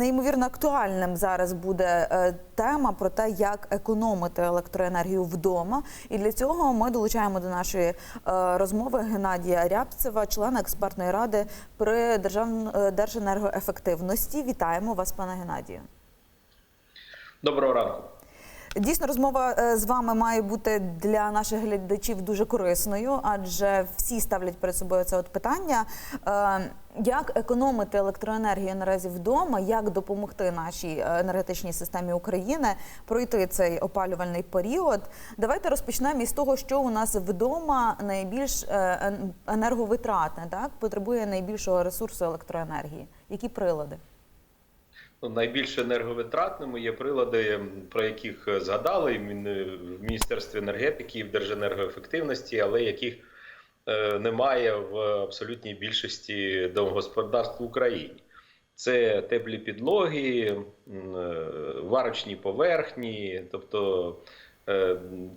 неймовірно актуальним зараз буде е, тема про те, як економити електроенергію вдома. І для цього ми долучаємо до нашої е, розмови Геннадія Рябцева, члена експертної ради при е, Держенергоефективності. Вітаємо вас, пане Геннадію. Доброго ранку. Дійсно, розмова е, з вами має бути для наших глядачів дуже корисною, адже всі ставлять перед собою це от питання. Е, Як економити електроенергію наразі вдома, як допомогти нашій е, енергетичній системі України пройти цей опалювальний період? Давайте розпочнемо із того, що у нас вдома найбільш енерговитратне, так потребує найбільшого ресурсу електроенергії. Які прилади? Найбільш енерговитратними є прилади, про яких е, згадали в Міністерстві енергетики і в Держенергоефективності, але яких е, немає в абсолютній більшості домогосподарств в Україні. Це теплі підлоги, е, варочні поверхні, тобто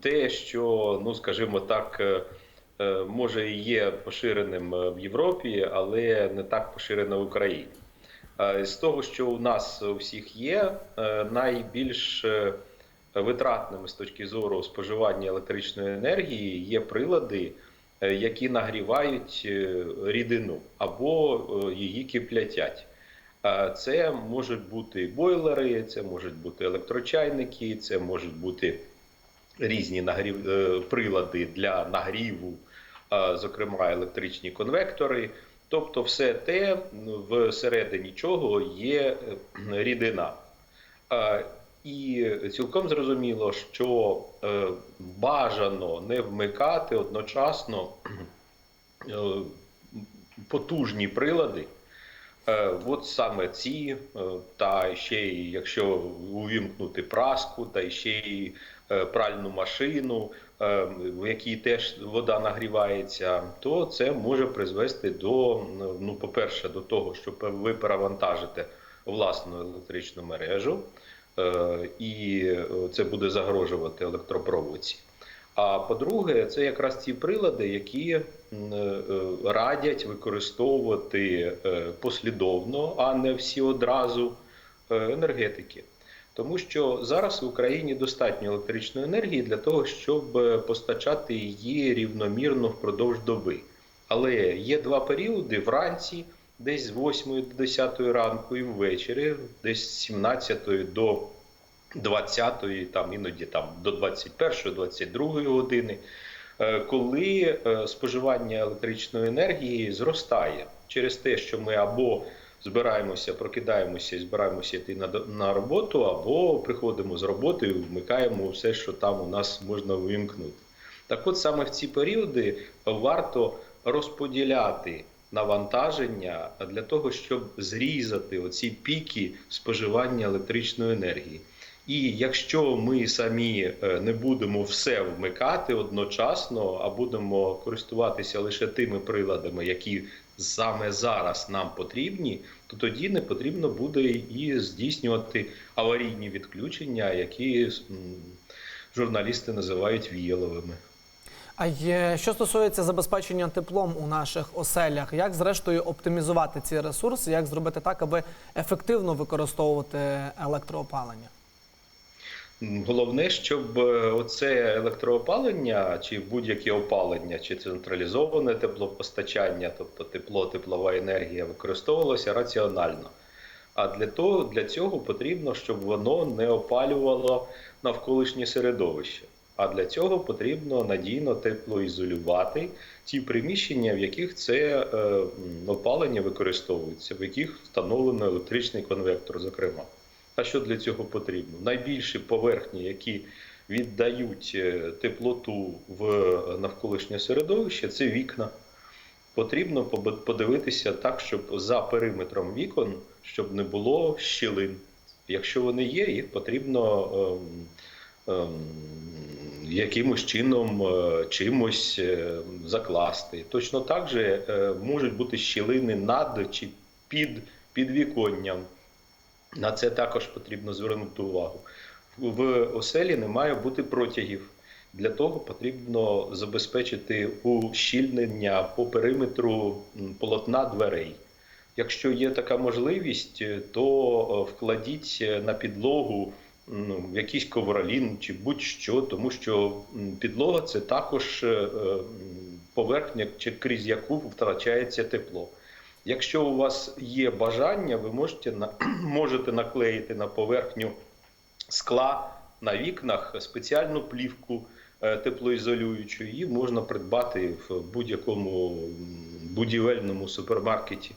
те, що, ну скажімо так, може і є поширеним в Європі, але не так поширено в Україні. Е, З того, що у нас у всіх є, е, найбільш е, витратними з точки зору споживання електричної енергії є прилади, які нагрівають рідину або її киплятять. Це можуть бути бойлери, це можуть бути електрочайники, це можуть бути різні нагрів... прилади для нагріву, зокрема електричні конвектори. Тобто, все те, всередині чого є е, рідина. І цілком зрозуміло, що е, бажано не вмикати одночасно е, потужні прилади. Е, От саме ці, е, та ще й якщо увімкнути праску, та ще й е, пральну машину, в якій теж вода нагрівається, то це може призвести до, ну, по-перше, до того, що ви перевантажите власну електричну мережу, і це буде загрожувати електропроводці. А по-друге, це якраз ті прилади, які е, радять використовувати е, послідовно, а не всі одразу е, енергетики. Тому що зараз в Україні достатньо електричної енергії для того, щоб е, постачати її рівномірно впродовж доби. Але є два періоди вранці, десь з 8 до 10 ранку, і ввечері, десь з 17 до 20-ї, там іноді там до 21-ї, 22-ї години, е, коли е, споживання електричної енергії зростає через те, що ми або збираємося, прокидаємося і збираємося йти на, на роботу, або приходимо з роботи і вмикаємо все, що там у нас можна вимкнути. Так от саме в ці періоди варто розподіляти навантаження для того, щоб зрізати оці піки споживання електричної енергії. І якщо ми самі е, не будемо все вмикати одночасно, а будемо користуватися лише тими приладами, які саме зараз нам потрібні, то тоді не потрібно буде і здійснювати аварійні відключення, які журналісти називають віяловими. А є, що стосується забезпечення теплом у наших оселях, як зрештою оптимізувати ці ресурси, як зробити так, аби ефективно використовувати електроопалення? Головне, щоб е, оце електроопалення, чи будь-яке опалення, чи централізоване теплопостачання, тобто тепло, теплова енергія, використовувалося раціонально. А для того для цього потрібно, щоб воно не опалювало навколишнє середовище. А для цього потрібно надійно теплоізолювати ті приміщення, в яких це е, опалення використовується, в яких встановлено електричний конвектор, зокрема. А що для цього потрібно? Найбільші поверхні, які віддають е, теплоту в навколишнє середовище, це вікна. Потрібно подивитися так, щоб за периметром вікон, щоб не було щілин. Якщо вони є, їх потрібно ем, ем, якимось чином е, чимось е, закласти. Точно так же е, можуть бути щілини над чи під підвіконням. На це також потрібно звернути увагу. В оселі не має бути протягів. Для того потрібно забезпечити ущільнення по периметру полотна дверей. Якщо є така можливість, то е, вкладіть на підлогу ну, якийсь ковролін чи будь-що, тому що підлога це також е, е, поверхня, чи крізь яку втрачається тепло. Якщо у вас є бажання, ви можете можете наклеїти на поверхню скла на вікнах спеціальну плівку е, теплоізолюючу. Її можна придбати в будь-якому будівельному супермаркеті.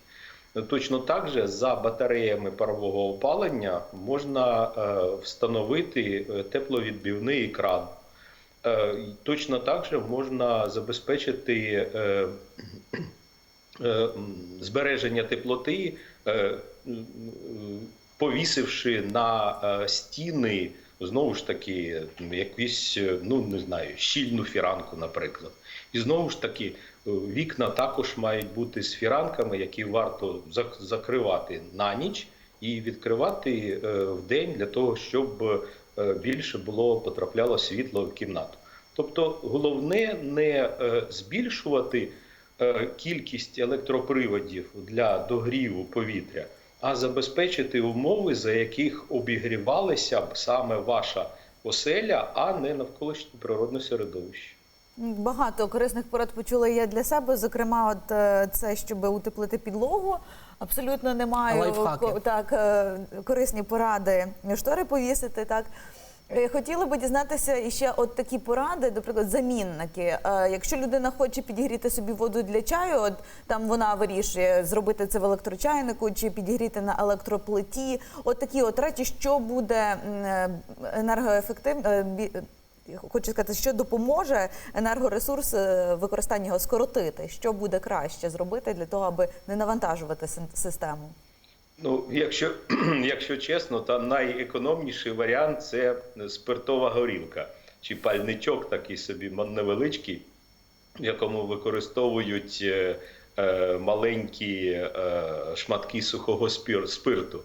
Точно так же за батареями парового опалення можна е, встановити е, тепловідбивний екран. Точно так же можна забезпечити збереження теплоти, е, повісивши на е, стіни знову ж таки якусь, е, ну не знаю, щільну фіранку, наприклад. І знову ж таки, е, вікна також мають бути з фіранками, які варто закривати на ніч і відкривати е, в день для того, щоб е, більше було потрапляло світло в кімнату. Тобто, головне не е, збільшувати е, кількість електроприводів для догріву повітря, а забезпечити умови, за яких обігрівалася б саме ваша оселя, а не навколишнє природне середовище. Багато корисних порад почула я для себе. Зокрема, от е, це щоб утеплити підлогу. Абсолютно не маю Лайфхаки. ко- так е, корисні поради штори повісити. Так Е, хотіла би дізнатися іще от такі поради, наприклад, замінники. Е, Якщо людина хоче підігріти собі воду для чаю, от там вона вирішує зробити це в електрочайнику чи підігріти на електроплиті. От такі от речі, що буде е, енергоефективно. е, Хочу сказати, що допоможе енергоресурс е, використання його скоротити. Що буде краще зробити для того, аби не навантажувати систему? Ну, якщо, якщо чесно, то найекономніший варіант це спиртова горілка чи пальничок такий собі невеличкий, в якому використовують е, е, маленькі е, шматки сухого спір- спирту.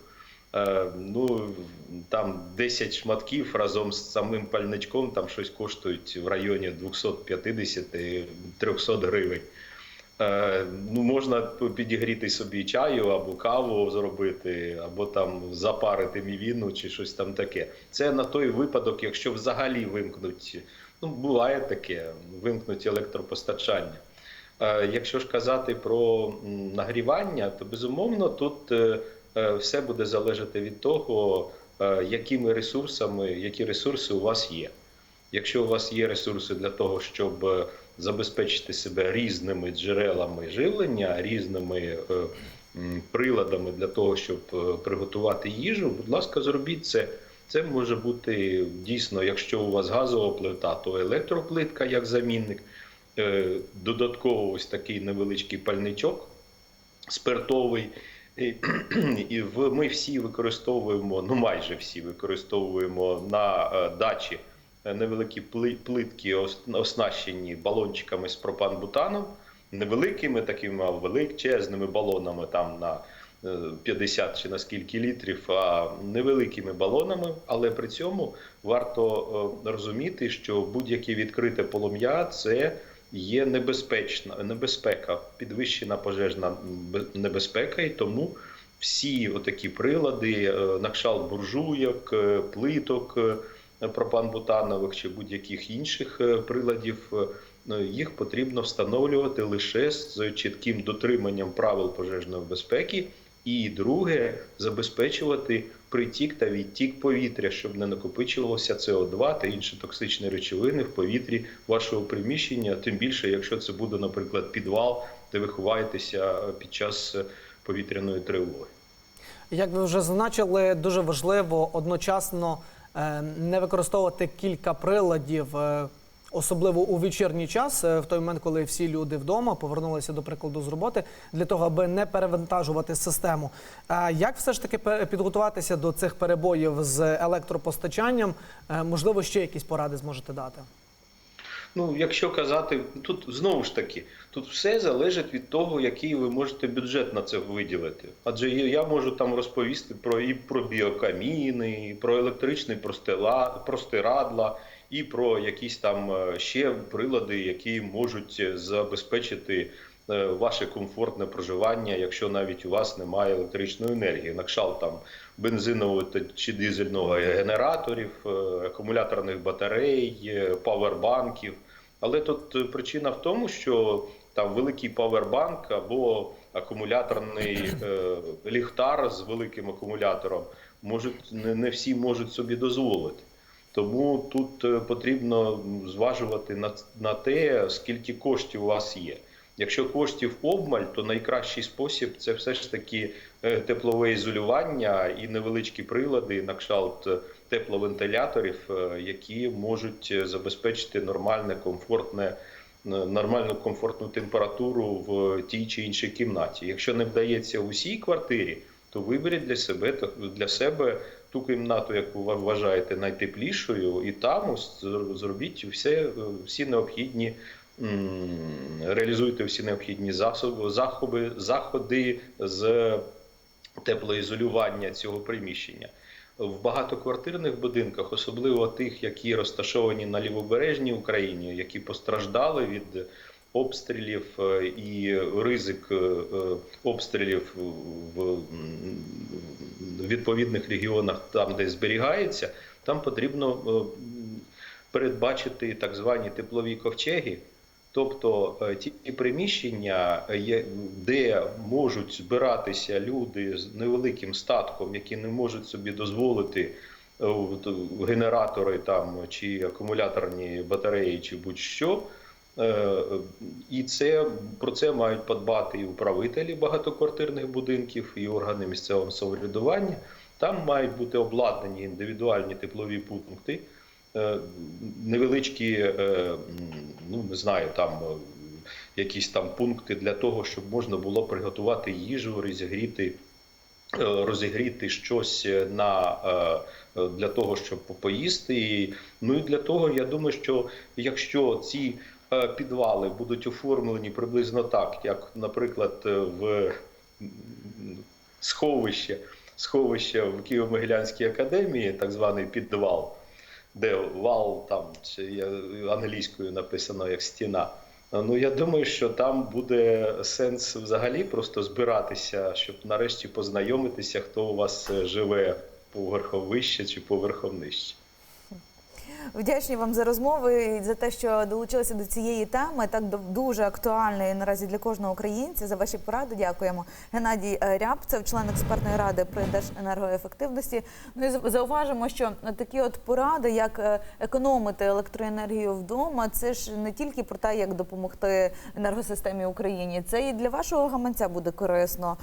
Е, ну, там 10 шматків разом з самим пальничком там щось коштують в районі 250-300 гривень. Е, ну, можна підігріти собі чаю або каву зробити, або там запарити мівіну чи щось там таке. Це на той випадок, якщо взагалі вимкнуть, ну буває таке, вимкнуть електропостачання. Е, Якщо ж казати про нагрівання, то безумовно тут е, все буде залежати від того, якими ресурсами, які ресурси у вас є. Якщо у вас є ресурси для того, щоб забезпечити себе різними джерелами живлення, різними е, приладами для того, щоб е, приготувати їжу, будь ласка, зробіть це. Це може бути дійсно, якщо у вас газова плита, то електроплитка як замінник. Е, Додатково ось такий невеличкий пальничок спиртовий. І, в, ми всі використовуємо, ну майже всі використовуємо на дачі невеликі плитки, оснащені балончиками з пропан-бутаном, невеликими такими величезними балонами там на е, 50 чи на скільки літрів, а невеликими балонами. Але при цьому варто е, розуміти, що будь-яке відкрите полум'я це є небезпечна небезпека, підвищена пожежна небезпека, і тому всі отакі прилади, е, на кшталт буржуйок, е, плиток е, пропан-бутанових чи будь-яких інших е, приладів, е, ну, їх потрібно встановлювати лише з чітким дотриманням правил пожежної безпеки. І друге, забезпечувати притік та відтік повітря, щоб не накопичувалося СО2 та інші токсичні речовини в повітрі вашого приміщення. Тим більше, якщо це буде, наприклад, підвал, де ви ховаєтеся е, під час повітряної тривоги. Як ви вже зазначили, дуже важливо одночасно не використовувати кілька приладів, е, особливо у вечірній час, е, в той момент, коли всі люди вдома повернулися до прикладу з роботи, для того, аби не перевантажувати систему. А як все ж таки підготуватися до цих перебоїв з електропостачанням? Е, Можливо, ще якісь поради зможете дати? Ну, якщо казати, тут знову ж таки, тут все залежить від того, який ви можете бюджет на це виділити. Адже я можу там розповісти про і про біокаміни, і про простила, простирадла, і про якісь там е, ще прилади, які можуть забезпечити е, ваше комфортне проживання, якщо навіть у вас немає електричної енергії. На кшталт там бензинового чи дизельного генераторів, е, акумуляторних батарей, е, павербанків. Але тут е, причина в тому, що там великий павербанк або акумуляторний е, ліхтар з великим акумулятором можуть не, не всі можуть собі дозволити. Тому тут е, потрібно зважувати на, на те, скільки коштів у вас є. Якщо коштів обмаль, то найкращий спосіб це все ж таки е, теплове ізолювання і невеличкі прилади на кшталт тепловентиляторів, е, які можуть е, забезпечити нормальне, комфортне, нормальну комфортну температуру в тій чи іншій кімнаті. Якщо не вдається в усій квартирі, то виберіть для себе для себе ту кімнату, яку ви вважаєте найтеплішою, і там зробіть все, всі необхідні. Реалізуйте всі необхідні засоби, заходи, заходи з теплоізолювання цього приміщення. В багатоквартирних будинках, особливо тих, які розташовані на лівобережній Україні, які постраждали від обстрілів е, і ризик е, е, обстрілів в відповідних регіонах, там де зберігається, там потрібно передбачити так звані теплові ковчеги. Тобто е, ті приміщення, е, де можуть збиратися люди з невеликим статком, які не можуть собі дозволити е, генератори там чи акумуляторні батареї, чи будь-що. І це про це мають подбати і управителі багатоквартирних будинків, і органи місцевого самоврядування. Там мають бути обладнані індивідуальні теплові пункти, невеличкі, е, ну не знаю, там е, якісь там пункти для того, щоб можна було приготувати їжу, розігріти, е, розігріти щось на е, е, для того, щоб поїсти. Ну і для того, я думаю, що якщо ці е, підвали будуть оформлені приблизно так, як, наприклад, е, в сховище, сховище в Києво-Могилянській академії, так званий підвал, де вал там чи англійською написано як стіна. Ну я думаю, що там буде сенс взагалі просто збиратися, щоб нарешті познайомитися, хто у вас е, живе поверхом вище чи поверхом нижче. Вдячні вам за розмови і за те, що долучилися до цієї теми, так дуже актуальної наразі для кожного українця. За ваші поради дякуємо. Геннадій е, Рябцев, член експертної ради при Держенергоефективності. Ну і зауважимо, що такі от поради, як е, економити електроенергію вдома, це ж не тільки про те, як допомогти енергосистемі Україні, це і для вашого гаманця буде корисно.